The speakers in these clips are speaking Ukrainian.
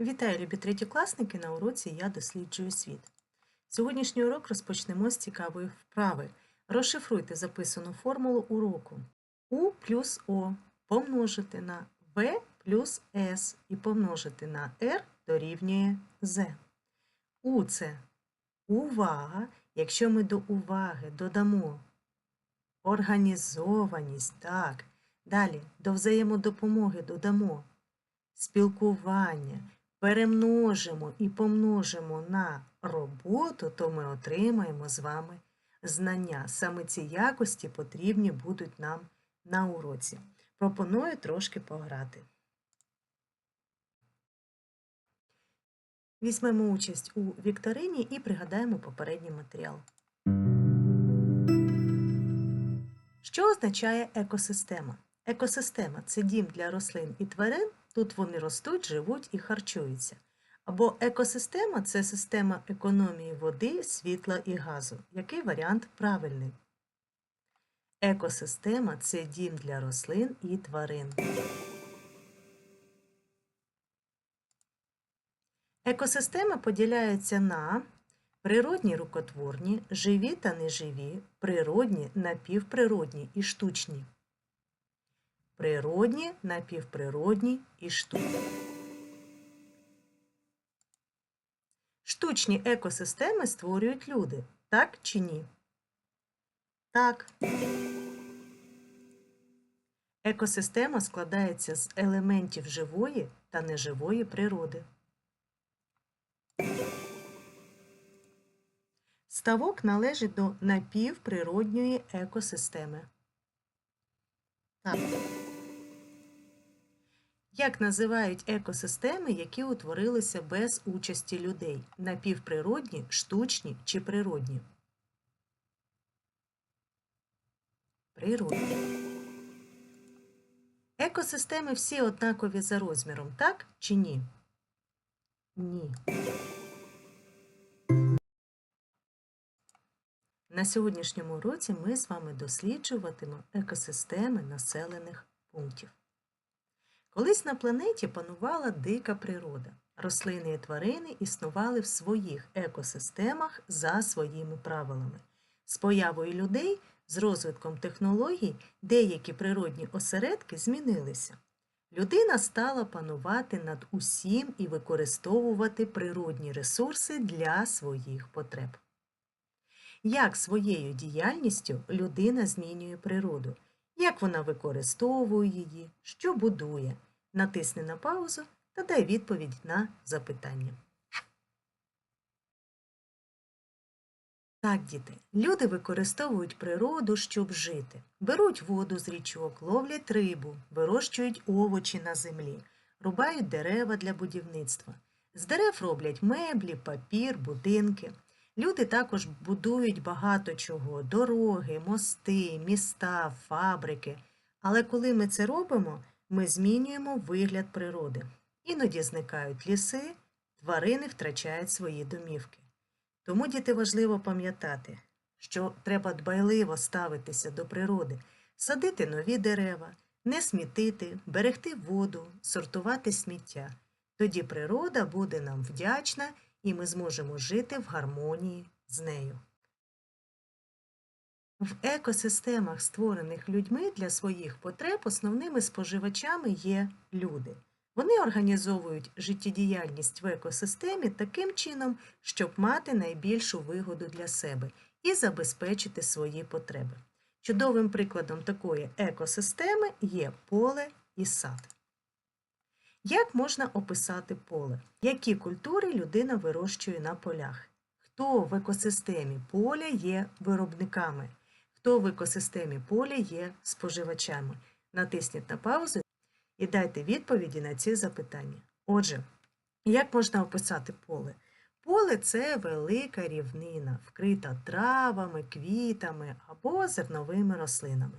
Вітаю, любі третєкласники! На уроці Я досліджую світ. Сьогоднішній урок розпочнемо з цікавої вправи. Розшифруйте записану формулу уроку. У плюс О помножити на В плюс С і помножити на R дорівнює З. У це увага. Якщо ми до уваги додамо організованість, так. Далі до взаємодопомоги додамо спілкування, перемножимо і помножимо на роботу, то ми отримаємо з вами знання. Саме ці якості потрібні будуть нам на уроці. Пропоную трошки пограти. Візьмемо участь у вікторині і пригадаємо попередній матеріал. Що означає екосистема? Екосистема це дім для рослин і тварин, тут вони ростуть, живуть і харчуються. Або екосистема це система економії води, світла і газу. Який варіант правильний? Екосистема це дім для рослин і тварин. Екосистеми поділяються на природні рукотворні, живі та неживі, природні, напівприродні і штучні. Природні, напівприродні і штучні. Штучні екосистеми створюють люди, так чи ні? Так. Екосистема складається з елементів живої та неживої природи. Ставок належить до напівприродньої екосистеми. Так. Як називають екосистеми, які утворилися без участі людей? Напівприродні, штучні чи природні? Природні. Екосистеми всі однакові за розміром, так чи ні? Ні. На сьогоднішньому уроці ми з вами досліджуватимемо екосистеми населених пунктів. Колись на планеті панувала дика природа. Рослини і тварини існували в своїх екосистемах за своїми правилами. З появою людей, з розвитком технологій, деякі природні осередки змінилися. Людина стала панувати над усім і використовувати природні ресурси для своїх потреб. Як своєю діяльністю людина змінює природу, як вона використовує її, що будує. Натисни на паузу та дай відповідь на запитання. Так, діти, люди використовують природу, щоб жити. Беруть воду з річок, ловлять рибу, вирощують овочі на землі, рубають дерева для будівництва. З дерев роблять меблі, папір, будинки. Люди також будують багато чого дороги, мости, міста, фабрики. Але коли ми це робимо, ми змінюємо вигляд природи. Іноді зникають ліси, тварини втрачають свої домівки. Тому діти важливо пам'ятати, що треба дбайливо ставитися до природи, садити нові дерева, не смітити, берегти воду, сортувати сміття. Тоді природа буде нам вдячна і ми зможемо жити в гармонії з нею. В екосистемах, створених людьми для своїх потреб, основними споживачами є люди. Вони організовують життєдіяльність в екосистемі таким чином, щоб мати найбільшу вигоду для себе і забезпечити свої потреби. Чудовим прикладом такої екосистеми є поле і сад. Як можна описати поле? Які культури людина вирощує на полях? Хто в екосистемі поля є виробниками? Хто в екосистемі поля є споживачами? Натисніть на паузу і дайте відповіді на ці запитання. Отже, як можна описати поле? Поле це велика рівнина, вкрита травами, квітами або зерновими рослинами.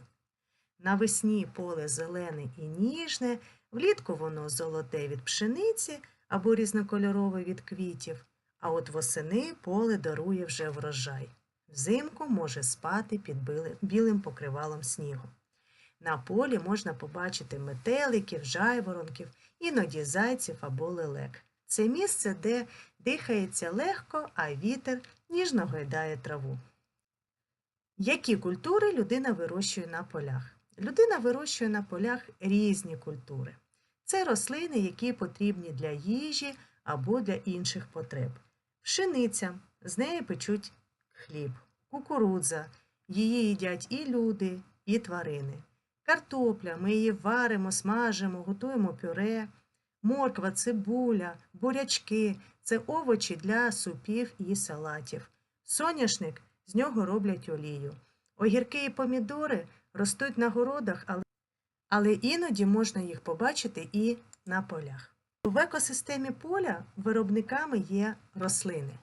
Навесні поле зелене і ніжне, влітку воно золоте від пшениці або різнокольорове від квітів, а от восени поле дарує вже врожай. Взимку може спати під білим покривалом снігу. На полі можна побачити метеликів, жайворонків, іноді зайців або лелек. це місце, де дихається легко, а вітер ніжно гойдає траву. Які культури людина вирощує на полях? Людина вирощує на полях різні культури. Це рослини, які потрібні для їжі або для інших потреб. Пшениця, з неї печуть хліб, кукурудза, її їдять і люди, і тварини. Картопля, ми її варимо, смажимо, готуємо пюре, морква, цибуля, бурячки це овочі для супів і салатів. Соняшник з нього роблять олію. Огірки і помідори ростуть на городах, але, але іноді можна їх побачити і на полях. В екосистемі поля виробниками є рослини.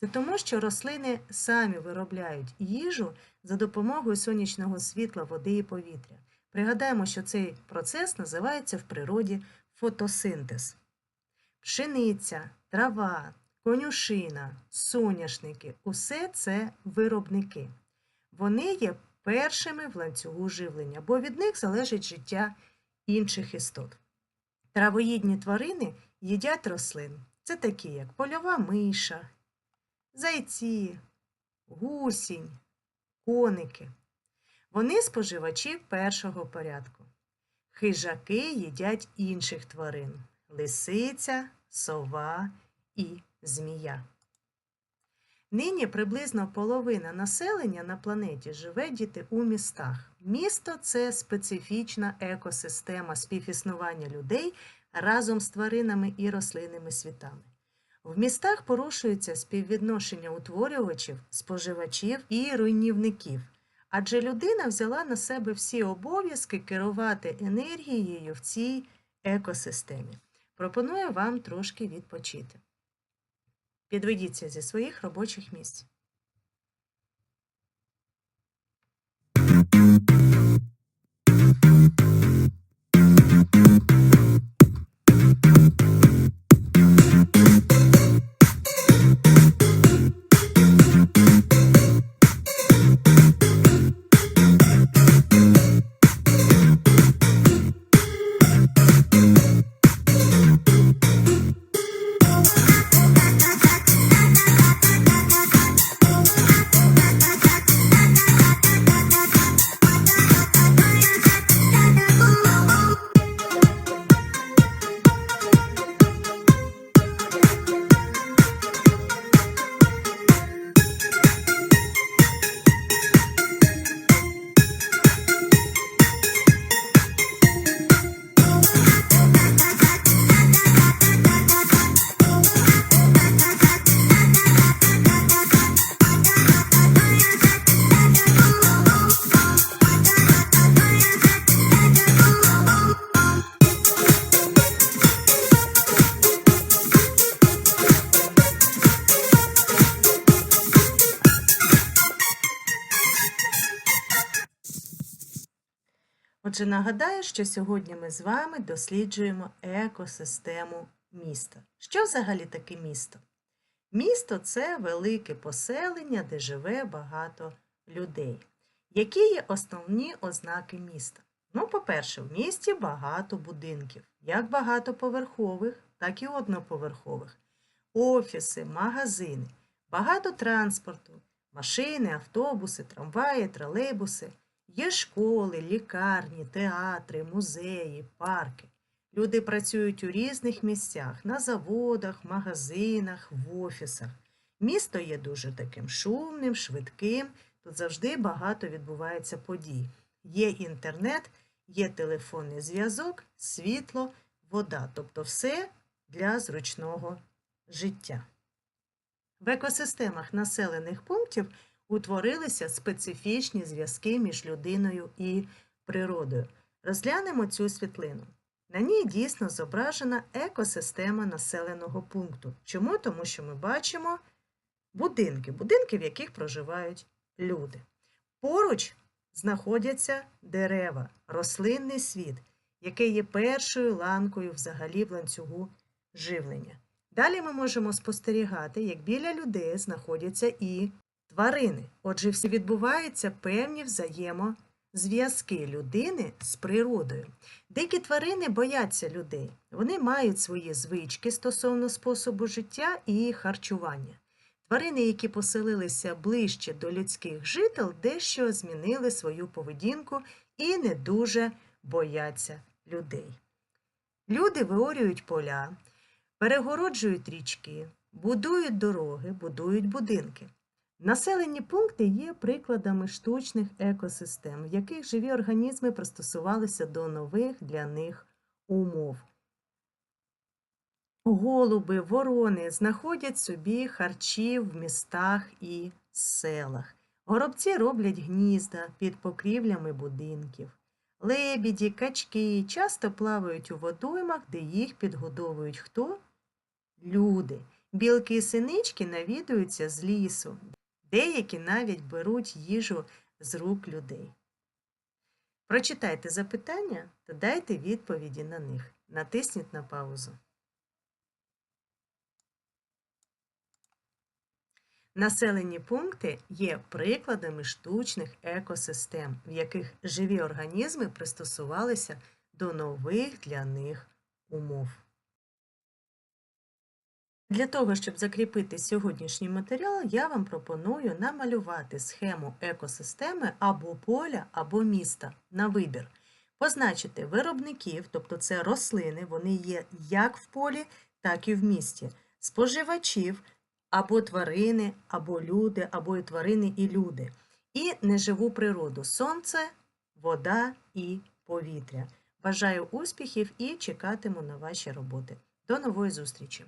Це тому, що рослини самі виробляють їжу за допомогою сонячного світла, води і повітря. Пригадаємо, що цей процес називається в природі фотосинтез. Пшениця, трава, конюшина, соняшники усе це виробники. Вони є першими в ланцюгу живлення, бо від них залежить життя інших істот. Травоїдні тварини їдять рослин. Це такі, як польова миша, зайці, гусінь, коники. Вони споживачі першого порядку. Хижаки їдять інших тварин лисиця, сова і змія. Нині приблизно половина населення на планеті живе діти у містах. Місто це специфічна екосистема співіснування людей разом з тваринами і рослинними світами. В містах порушується співвідношення утворювачів, споживачів і руйнівників, адже людина взяла на себе всі обов'язки керувати енергією в цій екосистемі. Пропоную вам трошки відпочити. Підведіться зі своїх робочих місць. Отже, нагадаю, що сьогодні ми з вами досліджуємо екосистему міста. Що взагалі таке місто? Місто це велике поселення, де живе багато людей. Які є основні ознаки міста? Ну, по-перше, в місті багато будинків, як багатоповерхових, так і одноповерхових, офіси, магазини, багато транспорту, машини, автобуси, трамваї, тролейбуси. Є школи, лікарні, театри, музеї, парки. Люди працюють у різних місцях на заводах, магазинах, в офісах. Місто є дуже таким шумним, швидким. Тут завжди багато відбувається подій. Є інтернет, є телефонний зв'язок, світло, вода, тобто все для зручного життя. В екосистемах населених пунктів утворилися специфічні зв'язки між людиною і природою. Розглянемо цю світлину. На ній дійсно зображена екосистема населеного пункту. Чому? Тому що ми бачимо будинки, будинки, в яких проживають люди. Поруч знаходяться дерева, рослинний світ, який є першою ланкою взагалі в ланцюгу живлення. Далі ми можемо спостерігати, як біля людей знаходяться і тварини. Отже, всі відбуваються певні зв'язки людини з природою. Дикі тварини бояться людей. Вони мають свої звички стосовно способу життя і харчування. Тварини, які поселилися ближче до людських жител, дещо змінили свою поведінку і не дуже бояться людей. Люди виорюють поля, перегороджують річки, будують дороги, будують будинки. Населені пункти є прикладами штучних екосистем, в яких живі організми пристосувалися до нових для них умов. Голуби, ворони знаходять собі харчі в містах і селах. Горобці роблять гнізда під покрівлями будинків. Лебіді, качки часто плавають у водоймах, де їх підгодовують хто? Люди. Білки і синички навідуються з лісу. Деякі навіть беруть їжу з рук людей. Прочитайте запитання та дайте відповіді на них. Натисніть на паузу. Населені пункти є прикладами штучних екосистем, в яких живі організми пристосувалися до нових для них умов. Для того, щоб закріпити сьогоднішній матеріал, я вам пропоную намалювати схему екосистеми або поля, або міста на вибір. Позначити виробників, тобто це рослини, вони є як в полі, так і в місті, споживачів або тварини, або люди, або і тварини і люди, і неживу природу сонце, вода і повітря. Бажаю успіхів і чекатиму на ваші роботи. До нової зустрічі!